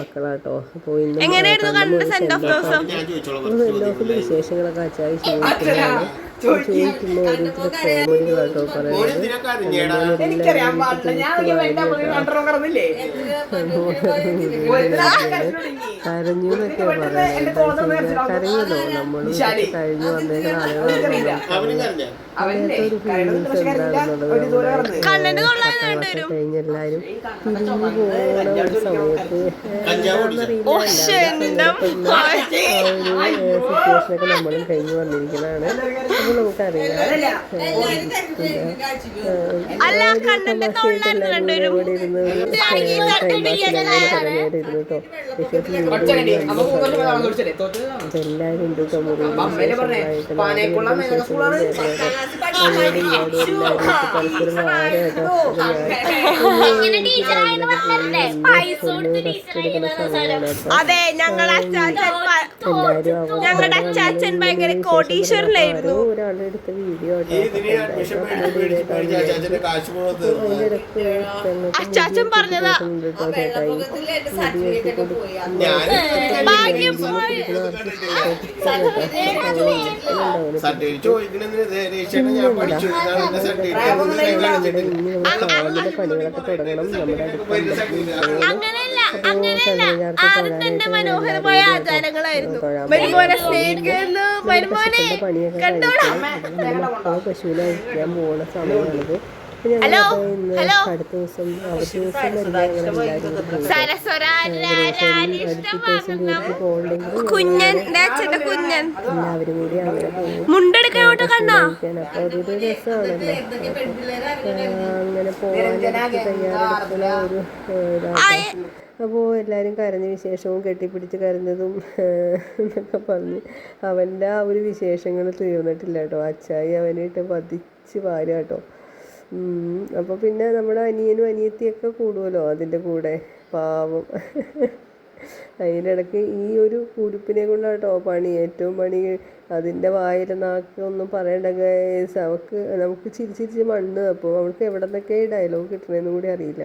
മക്കളാട്ടോ. അപ്പോൾ ഇന്ന് എങ്ങനെയായിരുന്നു കണ്ട? സെന്റ് ഓഫ് ദിവസം? ഞാൻ ചോദിച്ചോളാം സെൻഡോഫിന്റെ വിശേഷങ്ങളൊക്കെ അച്ചായി ചോദിക്കുന്നതാണ് ചോദിക്കുമ്പോൾ ഓരോരുത്തർ കോമഡികളാട്ടോ മോൻ പറയുന്നത്. എന്തിനാ കരഞ്ഞേടാ എനിക്കറിയാൻ പാടില്ല. ഞാൻ എന്റെ കണ്ടറോ കിടന്നില്ലേ കരഞ്ഞു എന്നൊക്കെ പറയുന്നത്. കരഞ്ഞല്ലോ നമ്മൾ കഴിഞ്ഞു വന്നേക്കുന്ന ആളുകളാണല്ലോ അവനും കരഞ്ഞ. അവന്റെ ഒരു ഫീലിങ്സ് എന്താണെന്നുള്ളത് ഒരു ദൂരം കിടന്ന് കണ്ടന്റ് കൊള്ളാൻ കണ്ടുവരും കഴിഞ്ഞ് എല്ലാവരും. പിരിഞ്ഞു പോകണ ഒരു സമയത്ത് കഞ്ചാവ് കുടിച്ചോ? ഓഷ് എന്റെ മായ. സിറ്റുവേഷനൊക്കെ നമ്മളും കഴിഞ്ഞു വന്നിരിക്കുന്നതാണ് നമുക്കറിയാം ഇവിടെ ഇരുന്ന് ഇരുന്നു കേട്ടോ എല്ലാവരും ഉണ്ട് കേട്ടോ അതെ ഞങ്ങളുടെ അച്ചാച്ചൻ പ- ഞങ്ങളുടെ അച്ചാച്ചൻ ഭയങ്കര കോടീശ്വരനായിരുന്നു ഒരാളുടെ എടുത്ത വീഡിയോ അച്ചാച്ചൻ പറഞ്ഞതാ ഞാൻ മനോഹരമായ ആചാരങ്ങളായിരുന്നു. മരുമോനെ സ്നേഹിക്കുന്നു. മരുമോനെ പശുവിനെ അഴിക്കാൻ പോകുന്ന സമയമാണിത്. Hello, hello. അടുത്ത ദിവസം അവധി ദിവസം വരുമ്പോൾ ഞങ്ങൾ എല്ലാവരും കൂടി പോകും. സരസ്വരാരിഷ്ടമാകുന്ന പോകണമെങ്കിൽ കുഞ്ഞൻ എല്ലാവരും കൂടി അങ്ങനെ പോകും മുണ്ടെടുക്കോട്ട് കണ്ണാ? അപ്പൊ അതൊരു രസമാണല്ലോ. അങ്ങനെ പോകാനായിട്ട് തയ്യാറെടുക്കുന്ന ഒരു ഇതാണ് അപ്പോൾ എല്ലാവരും കരഞ്ഞ വിശേഷവും കെട്ടിപ്പിടിച്ച് കരഞ്ഞതും എന്നൊക്കെ പറഞ്ഞ് അവന്റെ ആ ഒരു വിശേഷങ്ങൾ തീർന്നിട്ടില്ല കേട്ടോ. അച്ചായി അവനായിട്ട് പതിച്ച് വാരുക കേട്ടോ. അപ്പോൾ പിന്നെ നമ്മുടെ അനിയനും അനിയത്തിയൊക്കെ കൂടുമല്ലോ അതിന്റെ കൂടെ. പാവം. അതിന്റെ ഇടയ്ക്ക് ഈ ഒരു കുരുപ്പിനെ കൊണ്ടാട്ടോ പണി. ഏറ്റവും പണി അതിന്റെ വായിൽ നാക്ക് ഒന്നും പറയണ്ട കേസ് അവൾക്ക് നമുക്ക് ചിരിച്ചിരിച്ച് മണ്ണ്. അപ്പോൾ അവൾക്ക് എവിടെ നിന്നൊക്കെ ഡയലോഗ് കിട്ടണമെന്നും കൂടി അറിയില്ല.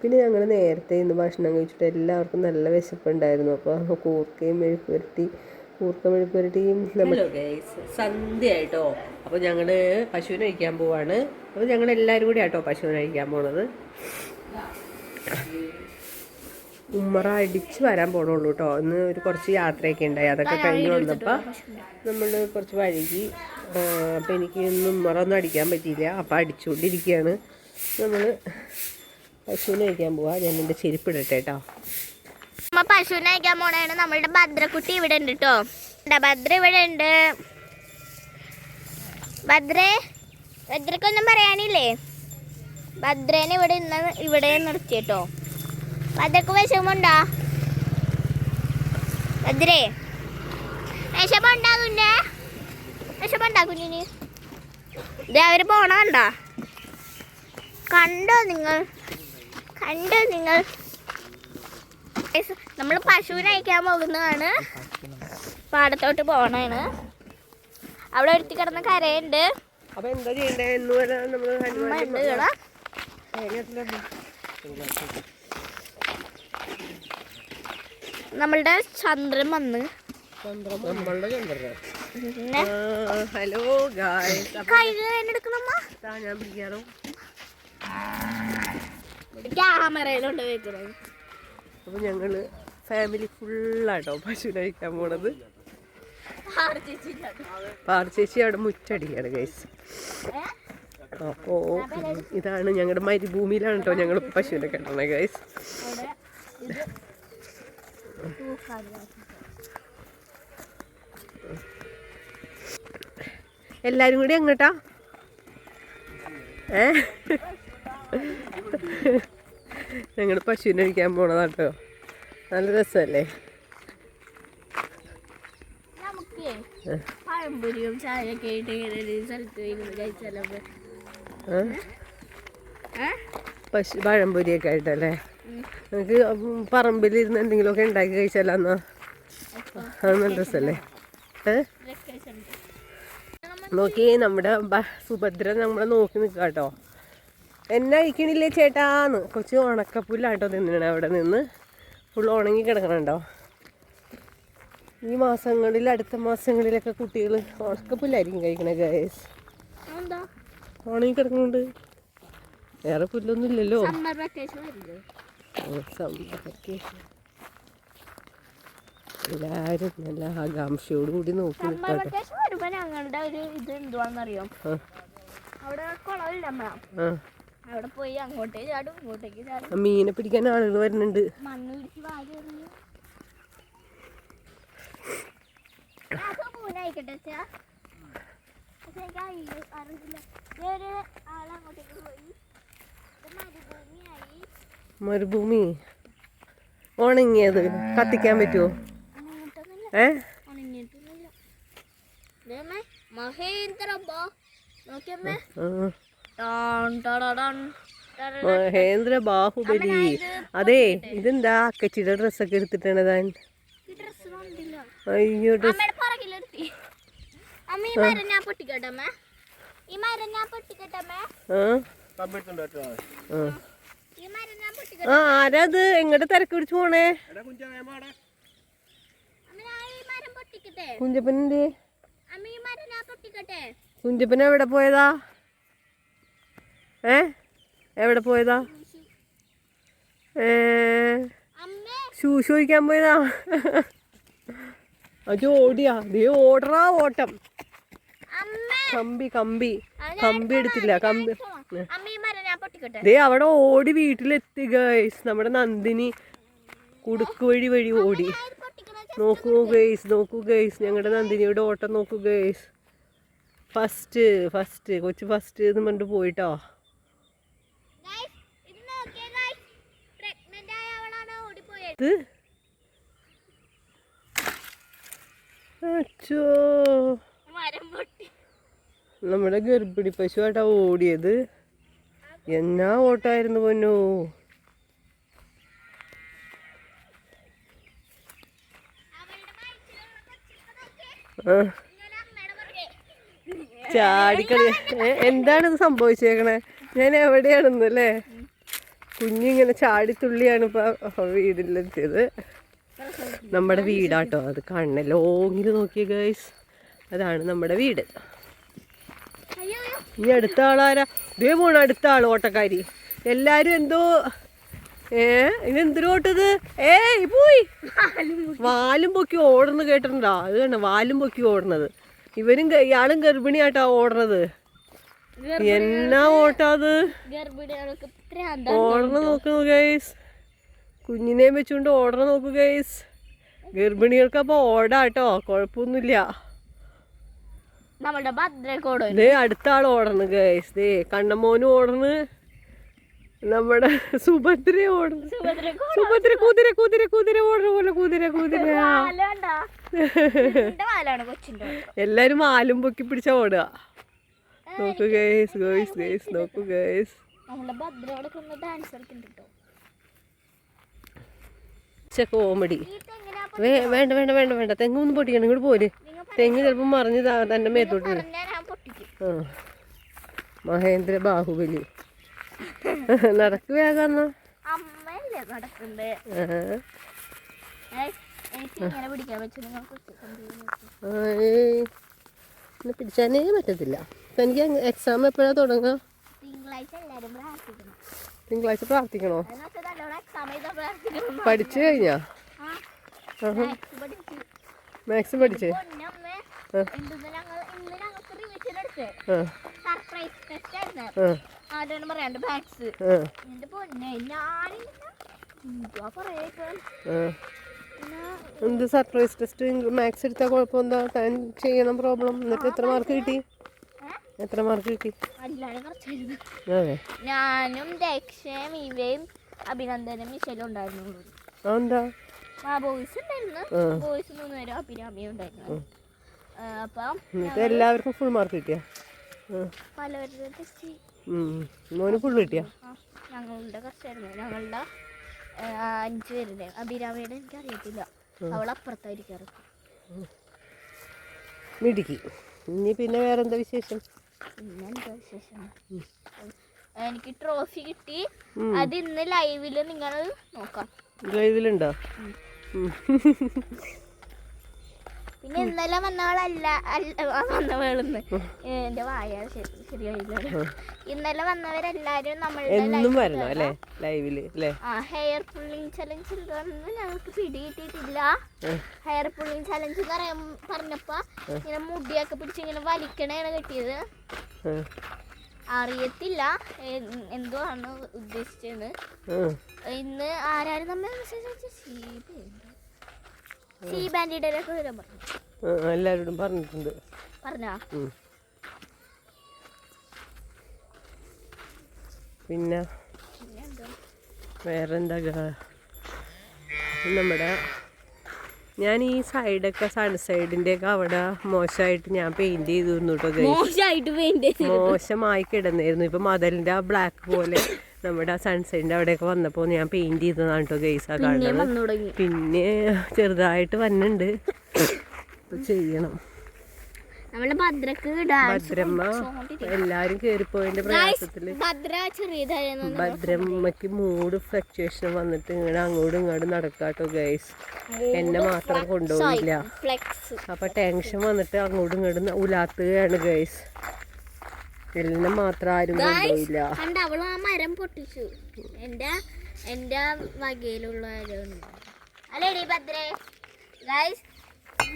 പിന്നെ ഞങ്ങൾ നേരത്തെ ഇന്ന് ഭക്ഷണം കഴിച്ചിട്ട് എല്ലാവർക്കും നല്ല വിശപ്പുണ്ടായിരുന്നു. അപ്പോൾ കൂർക്കയും മെഴുക്കുരട്ടി കൂർക്ക മെഴുക്കുരട്ടിയും സന്ധ്യ ആയിട്ടോ. അപ്പോൾ ഞങ്ങൾ പശുവിനെ കഴിക്കാൻ പോവാണ്. അപ്പോൾ ഞങ്ങൾ എല്ലാവരും കൂടി ആട്ടോ പശുവിനെ കഴിക്കാൻ പോണത്. ഉമ്മറ അടിച്ച് വരാൻ പോണുള്ളൂ കേട്ടോ ഇന്ന് ഒരു കുറച്ച് യാത്രയൊക്കെ ഉണ്ടായി. അതൊക്കെ കഴിഞ്ഞ് വന്നപ്പോൾ നമ്മൾ കുറച്ച് വഴുകി അപ്പോൾ എനിക്ക് ഇന്ന് ഉമ്മറ ഒന്നും അടിക്കാൻ പറ്റിയില്ല. അപ്പോൾ അടിച്ചുകൊണ്ടിരിക്കുകയാണ്. നമ്മൾ പശുവിനെ കഴിക്കാൻ പോവാ. ഞാൻ എന്റെ ചെരുപ്പ് ഇടട്ടെ കേട്ടോ പശുവിനെ അയക്കാൻ പോണേണ് നമ്മളുടെ ഭദ്രക്കുട്ടി ഇവിടെ ഉണ്ട് കേട്ടോ ഭദ്ര ഇവിടെ ഉണ്ട്? ഭദ്രേ ഭദ്രക്കൊന്നും പറയാനില്ലേ? ഭദ്രേനെ ഇവിടെ ഇന്ന് ഇവിടെ നിർത്തി കേട്ടോ ഭദ്രക്ക് വിഷമുണ്ടോ ഭദ്രേ വിഷമുണ്ടാകുന്നേ കുഞ്ഞെ? വിഷമുണ്ടാ കുഞ്ഞിന്? ഇത് അവർ പോണ കണ്ടോ നിങ്ങൾ? കണ്ടോ നിങ്ങൾ നമ്മൾ പശുവിനെ അയക്കാൻ പോകുന്നതാണ് പാടത്തോട്ട് പോണാണ്. അവിടെ ഒരുത്തി കിടന്ന കരയുണ്ട് നമ്മളുടെ ചന്ദ്രൻ വന്ന്. ഹലോ ഗായ് കയ്യിൽ എടുക്കണമ്മ ഞാൻ പിടിക്കാറോ ക്യാമറയിലുണ്ട് വെക്കുന്നത്. അപ്പോൾ ഞങ്ങൾ ഫാമിലി ഫുള്ളാട്ടോ പശുവിനെ കഴിക്കാൻ പോണത്. പാർച്ചേച്ചി ചേച്ചി അവിടെ മുറ്റടിക്കാണ് കേസ് അപ്പോ ഇതാണ് ഞങ്ങളുടെ മരുഭൂമിയിലാണ് കേട്ടോ ഞങ്ങൾ പശുവിനെ കെട്ടണേ ഗൈസ് എല്ലാരും കൂടി എങ്ങോട്ടാ? ഏ? ഞങ്ങൾ പശുവിനെ കഴിക്കാൻ പോണതാട്ടോ. നല്ല രസമല്ലേ നമുക്ക് പഴംപൊരിയും ചായയൊക്കെ ആയിട്ട് ഇങ്ങനെ ഒരു സ്ഥലത്ത് ഇരുന്ന് കഴിച്ചാലോ ഏ? പശു പഴംപൊരിയൊക്കെ ആയിട്ടല്ലേ? നമുക്ക് പറമ്പിലിരുന്ന് എന്തെങ്കിലുമൊക്കെ ഉണ്ടാക്കി കഴിച്ചാലോ എന്നാ അത് നല്ല രസമല്ലേ നോക്കി നമ്മുടെ സുഭദ്ര നമ്മളെ നോക്കി നിൽക്കാം കേട്ടോ എന്നെ അയക്കണില്ലേ ചേട്ടാന്ന്. കൊച്ചു ഉണക്കപ്പുല്ലാട്ടോ തിന്നണേ അവിടെ നിന്ന്. ഫുൾ ഉണങ്ങി കിടക്കണുണ്ടോ? ഈ മാസങ്ങളിൽ അടുത്ത മാസങ്ങളിലൊക്കെ കുട്ടികൾ ഉണക്കപ്പുല്ലായിരിക്കും കഴിക്കണേ ഗായസ് ഉണങ്ങി കിടക്കുന്നുണ്ട്. വേറെ പുല്ലൊന്നും ഇല്ലല്ലോ. എല്ലാവരും നല്ല ആകാംക്ഷയോട് കൂടി നോക്കി ഞങ്ങളുടെ ഒരു ഇത് എന്തുവാണെന്നറിയോ അവിടെ കുളമില്ല അവിടെ പോയി അങ്ങോട്ടേ ചാടും ഇങ്ങോട്ടേക്ക് ചാടും. മീനെ പിടിക്കാൻ ആളുകൾ വരുന്നുണ്ട്. മണ്ണ് പിടിച്ച് പൂനായിക്കട്ടെ മരുഭൂമി. ഉണങ്ങിയത്. കത്തിക്കാൻ പറ്റുമോ ഏ? മഹേന്ദ്ര നോക്കിയമ്മേ. മഹേന്ദ്ര ബാഹുബലി. അതെ ഇതെന്താ? അക്കച്ചിയുടെ ഡ്രസ്സൊക്കെ എടുത്തിട്ടാണ് താൻ. അയ്യോ ഡ്രസ് ആ. ആരാത്? എങ്ങോട്ട് തിരക്ക് പിടിച്ചു പോണേ? കുഞ്ചപ്പനെന്തേ? കുഞ്ചപ്പൻ എവിടെ പോയതാ? ഏ? എവിടെ പോയതാ? ഏ? ഷൂ ചോദിക്കാൻ പോയതാ. അത് ഓടിയാ. ദേ ഓടറാ ഓട്ടം. കമ്പി കമ്പി. കമ്പി എടുത്തില്ല. കമ്പി. ദേ അവിടെ ഓടി വീട്ടിലെത്തി ഗൈസ് നമ്മുടെ നന്ദിനി കുടുക്ക് വഴി വഴി ഓടി. നോക്കൂ ഗൈസ് നോക്കൂ ഗൈസ് ഞങ്ങളുടെ നന്ദിനിയുടെ ഓട്ടം നോക്കൂ ഗൈസ് ഫസ്റ്റ് ഫസ്റ്റ് കൊച്ചു ഫസ്റ്റ് എന്ന് പറഞ്ഞിട്ട് പോയിട്ടോ. ഇത്? അച്ചോ. നമ്മുടെ ഗർഭിണി പശുവായിട്ടാ ഓടിയത്. എന്നാ ഓട്ടായിരുന്നു പൊന്നു? ചാടിക്കളി. എന്താണ് ഇത് സംഭവിച്ചേക്കണേ? ഞാൻ എവിടെയാണെന്നല്ലേ? കുഞ്ഞിങ്ങനെ ചാടിത്തുള്ളിയാണ് ഇപ്പൊ വീടിലെത്തിയത് നമ്മുടെ വീടാട്ടോ അത് കണ്ണ ലോങ്ങിൽ നോക്കിയ ഗൈസ് അതാണ് നമ്മുടെ വീട്. ഇനി അടുത്ത ആളാരാ? ഇതേ പോണ അടുത്ത ആൾ ഓട്ടക്കാരി. എല്ലാരും എന്തോ ഏ ഇതെന്തൊരു ഓട്ടത്? ഏയ് പോയി. വാലും പൊക്കി ഓടുന്നു കേട്ടിട്ടുണ്ടോ? അത് കണ്ട വാലും പൊക്കി ഓടുന്നത്. ഇവരും ഇയാളും ഗർഭിണിയായിട്ടാ ഓടുന്നത്. എന്നാ ഓട്ടാത് ഓടണ നോക്കുന്നു ഗൈസ് കുഞ്ഞിനെയും വെച്ചുകൊണ്ട് ഓടണ നോക്ക് ഗൈസ് ഗർഭിണികൾക്ക് അപ്പൊ ഓടാട്ടോ കുഴപ്പമൊന്നുമില്ല ഭദ്രക്കോട് ദേ അടുത്ത ആൾ ഓടണ് ഗൈസ് ദേ കണ്ണമോനും ഓടണ്. നമ്മുടെ സുഭദ്ര ഓടണ്. സുഭദ്ര കുതിര കുതിര കുതിര ഓടണ പോലെ കുതിര കുതിര. എല്ലാരും ആലും പൊക്കി പിടിച്ച ഓടുക. നോക്കൂ ഗൈസ് ഗോയ്സ് ഗൈസ് നോക്കൂ ഗൈസ് കോമഡി വേണ്ട വേണ്ട വേണ്ട വേണ്ട. ഒന്ന് പൊട്ടിക്കണം ഇങ്ങോട്ട് പോര്. തെങ്ങ് ചിലപ്പോൾ മറിഞ്ഞ് തന്നെ മേത്തോട്ട് ആ. മഹേന്ദ്ര ബാഹുബലി. നടക്ക് വേഗം നടക്കുന്നത് എന്നെ പിടിച്ചാനേ പറ്റത്തില്ല. അപ്പം എനിക്ക് എക്സാം എപ്പോഴാണ് തുടങ്ങുക തിങ്കളാഴ്ച പ്രാർത്ഥിക്കണം? പഠിച്ചു കഴിഞ്ഞാ. മാത്സ് പഠിച്ചു? പറയാണ്ട് പൊന്നെ ആ. എന്ത് സർപ്രൈസ് ടെസ്റ്റ് മാത്സ് എടുത്താൽ കുഴപ്പമെന്താ? താൻ ചെയ്യണം പ്രോബ്ലം എന്നിട്ട് എത്ര മാർക്ക് കിട്ടി? എത്ര മാർക്ക് കിട്ടി? അതെ. ഞാനും ദക്ഷയും ഇവയും അഭിനന്ദനും മിഷലും ഉണ്ടായിരുന്നു. എന്താ? ആ ബോയ്സ് ഉണ്ടായിരുന്നു. ബോയ്സ് മൂന്ന് പേരും അഭിരാമിയും ഉണ്ടായിരുന്നു. അപ്പം എല്ലാവർക്കും ഫുൾ മാർക്ക് കിട്ടിയ. പലവരുടെ. മോന് ഫുൾ കിട്ടിയ? ഞങ്ങളുടെ കുറച്ചായിരുന്നു. ഞങ്ങളുടെ അഞ്ച് പേരുടെ അഭിരാമയുടെ എനിക്ക് അറിയത്തില്ല അവൾ അപ്പുറത്തായിരിക്കാറ് മിടുക്കി. ഇനി പിന്നെ വേറെന്താ വിശേഷം? വിശേഷം? എനിക്ക് ട്രോഫി കിട്ടി. അത് ഇന്ന് ലൈവിൽ നിങ്ങൾ നോക്കാം. ലൈവിലുണ്ടോ? പിന്നെ ഇന്നലെ വന്നവളല്ല വന്നവളെന്ന്. എന്റെ വായ ശരിയായില്ല. ഇന്നലെ വന്നവരെല്ലാരും നമ്മളുടെ വരണം അല്ലേ? ലൈവിൽ അല്ലേ? ആ ഹെയർ പുള്ളിങ് ചലഞ്ചിൽ നിന്ന് ഞങ്ങൾക്ക് പിടികിട്ടിയിട്ടില്ല ഹെയർ പുള്ളിങ് ചലഞ്ച് എന്ന് പറയാൻ പറഞ്ഞപ്പോ ഇങ്ങനെ മുടിയൊക്കെ പിടിച്ച് ഇങ്ങനെ വലിക്കണേണ് കിട്ടിയത്. അറിയത്തില്ല എന്തോ ആണ് ഉദ്ദേശിച്ചത് ഇന്ന് ആരാരും നമ്മൾ മെസ്സേജ് അയച്ച എല്ലാരോടും പറഞ്ഞിട്ടുണ്ട്. പിന്നെ വേറെന്താ നമ്മുടെ ഞാൻ ഈ സൈഡൊക്കെ സൺസൈഡിന്റെ ഒക്കെ അവിടെ മോശമായിട്ട് ഞാൻ പെയിന്റ് ചെയ്തു കേട്ടോ മോശമായി കിടന്നിരുന്നു. ഇപ്പൊ മതലിന്റെ ആ ബ്ലാക്ക് പോലെ നമ്മുടെ ആ സൺസൈഡിന്റെ അവിടെയൊക്കെ വന്നപ്പോൾ ഞാൻ പെയിന്റ് ചെയ്തതാണ് കേട്ടോ ഗൈസ് ആ കാണുന്നത്. പിന്നെ ചെറുതായിട്ട് വന്നുണ്ട്. ചെയ്യണം. ഭദ്രമ്മ എല്ലാരും കേറിപ്പോയതിന്റെ പ്രയാസത്തിൽ. ഭദ്രമ്മക്ക് മൂഡ് ഫ്ലക്ച്വേഷൻ വന്നിട്ട് ഇങ്ങനെ അങ്ങോട്ടും ഇങ്ങോട്ടും നടക്കാട്ടോ ഗൈസ് എന്നെ മാത്രം കൊണ്ടുപോയില്ല ഫ്ലെക്സ് അപ്പൊ ടെൻഷൻ വന്നിട്ട് അങ്ങോട്ടും ഇങ്ങോട്ടും ഉലാത്തുകയാണ് ഗൈസ് എല്ലാം മാത്രം ആരും കൊണ്ടുപോയില്ല. കണ്ട അവൾ ആ മരം പൊട്ടിച്ചു. എന്റെ എന്റെ വകയിലുള്ള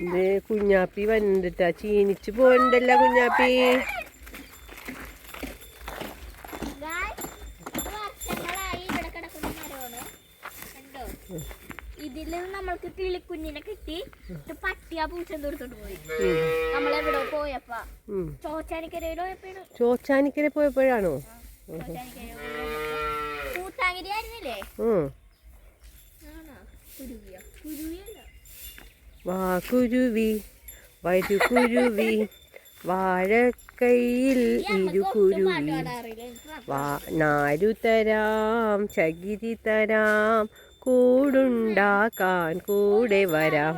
അല്ലേ കുഞ്ഞാപ്പി വന്നിട്ടാ ചീനിച്ചു പോയിണ്ടല്ല കുഞ്ഞാപ്പി. നമ്മൾക്ക് കിളിക്കുഞ്ഞിനെ കിട്ടി. പട്ടിയ പൂച്ച എടുത്തോണ്ട് പോയി. നമ്മളെവിടെ പോയപ്പാ ഉം. ചോച്ചാനിക്കരയിലോ പോയപ്പോഴും ചോച്ചാനിക്കരെ പോയപ്പോഴാണോ? കൂത്താങ്കിരി ആയിരുന്നില്ലേ? വാ കുരുവി വരു കുരുവി വാഴക്കൈയിൽ ഇരു കുരുവി. വാ നാരു തരാം ചകിരി തരാം കൂടുണ്ടാക്കാൻ കൂടെ വരാം.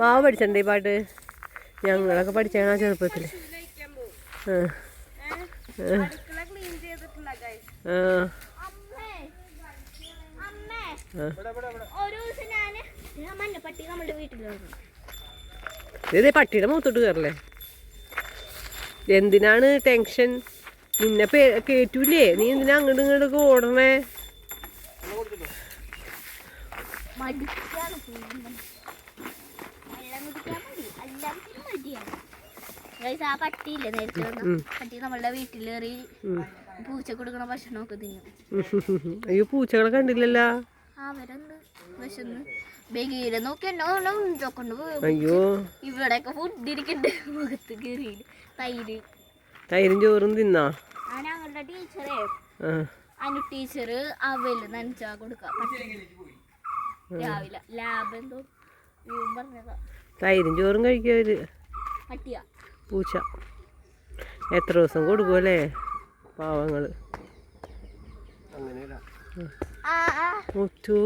മാവ് പഠിച്ചിട്ടുണ്ട് ഈ പാട്ട്? ഞങ്ങളൊക്കെ പഠിച്ചാണ് ആ ചെറുപ്പത്തിൽ ഇത് പട്ടിയുടെ മൂത്തോട്ട് കയറല്ലേ എന്തിനാണ് ടെൻഷൻ? നിന്നെ പേ കേറ്റൂലേ നീ എന്തിനാ അങ്ങോട്ടും ഇങ്ങോട്ടൊക്കെ ഓടണേ? മടിക്കാണ് പോകുന്നത് വെള്ളം കുടിക്കാൻ മടി. എല്ലാത്തിനും മടിയാണ്. ഗൈസ് ആ പട്ടിയില്ലേ നേരത്തെ വന്ന? പട്ടി നമ്മളുടെ വീട്ടിലേറി പൂച്ച കൊടുക്കണ ഭക്ഷണമൊക്കെ തിന്നും. അയ്യോ പൂച്ചകളെ കണ്ടില്ലല്ലോ? അവരൊന്ന് വിശന്ന് ബഗീരെ നോക്കി എന്നെ ഉണ്ടോക്കൊണ്ട് പോയി. അയ്യോ. ഇവിടെയൊക്കെ ഫുഡ് ഇരിക്കണ്ട്. മുഖത്ത് കയറി തൈര്. തൈരും ചോറും തിന്നാ? ഞങ്ങളുടെ ടീച്ചറേ അനു ടീച്ചർ അവൽ നനച്ചാ കൊടുക്കാം. തൈരും ചോറും കഴിക്കും പൂച്ച. എത്ര ദിവസം കൊടുക്കുമല്ലേ പാവങ്ങൾ. മുറ്റൂ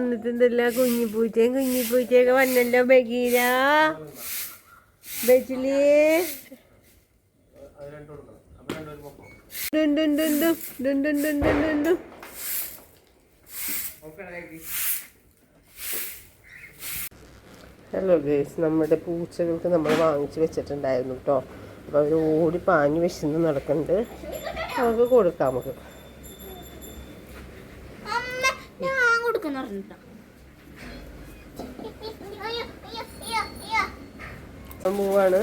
എന്നിട്ടെന്തല്ല? കുഞ്ഞി പൂച്ചയും കുഞ്ഞി പൂച്ചയൊക്കെ വന്നല്ലോ ബഗീര ബജിലി. ഹലോ ഗേസ് നമ്മുടെ പൂച്ചകൾക്ക് നമ്മൾ വാങ്ങിച്ചു വെച്ചിട്ടുണ്ടായിരുന്നു കേട്ടോ അപ്പോൾ അവർ ഓടി പാഞ്ഞു വിശന്ന് നടക്കുന്നുണ്ട് നമുക്ക് കൊടുക്കാം നമുക്ക്. മൂവാണ്.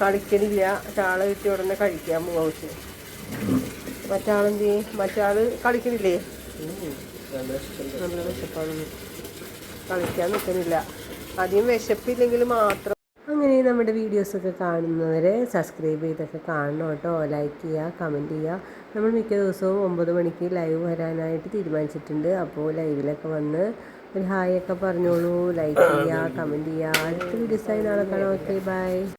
കളിക്കലില്ല. ചാൾ കിട്ടിയ ഉടനെ കഴിക്കാൻ പോവാ പക്ഷെ മറ്റാളെന്ത്? ചെയ്യും മറ്റാൾ കളിക്കണില്ലേ കളിക്കാൻ നിൽക്കുന്നില്ല അധികം വിശപ്പില്ലെങ്കിൽ മാത്രം. അങ്ങനെ നമ്മുടെ വീഡിയോസൊക്കെ കാണുന്നവരെ സബ്സ്ക്രൈബ് ചെയ്തൊക്കെ കാണണം കേട്ടോ. ലൈക്ക് ചെയ്യുക കമന്റ് ചെയ്യുക. നമ്മൾ മിക്ക ദിവസവും ഒമ്പത് മണിക്ക് ലൈവ് വരാനായിട്ട് തീരുമാനിച്ചിട്ടുണ്ട്. അപ്പോൾ ലൈവിലൊക്കെ വന്ന് ഒരു ഹായ് ഒക്കെ പറഞ്ഞോളൂ. ലൈക്ക് ചെയ്യുക കമന്റ് ചെയ്യുക. അടുത്ത വീഡിയോസായി നാളെ കാണാം. Okay bye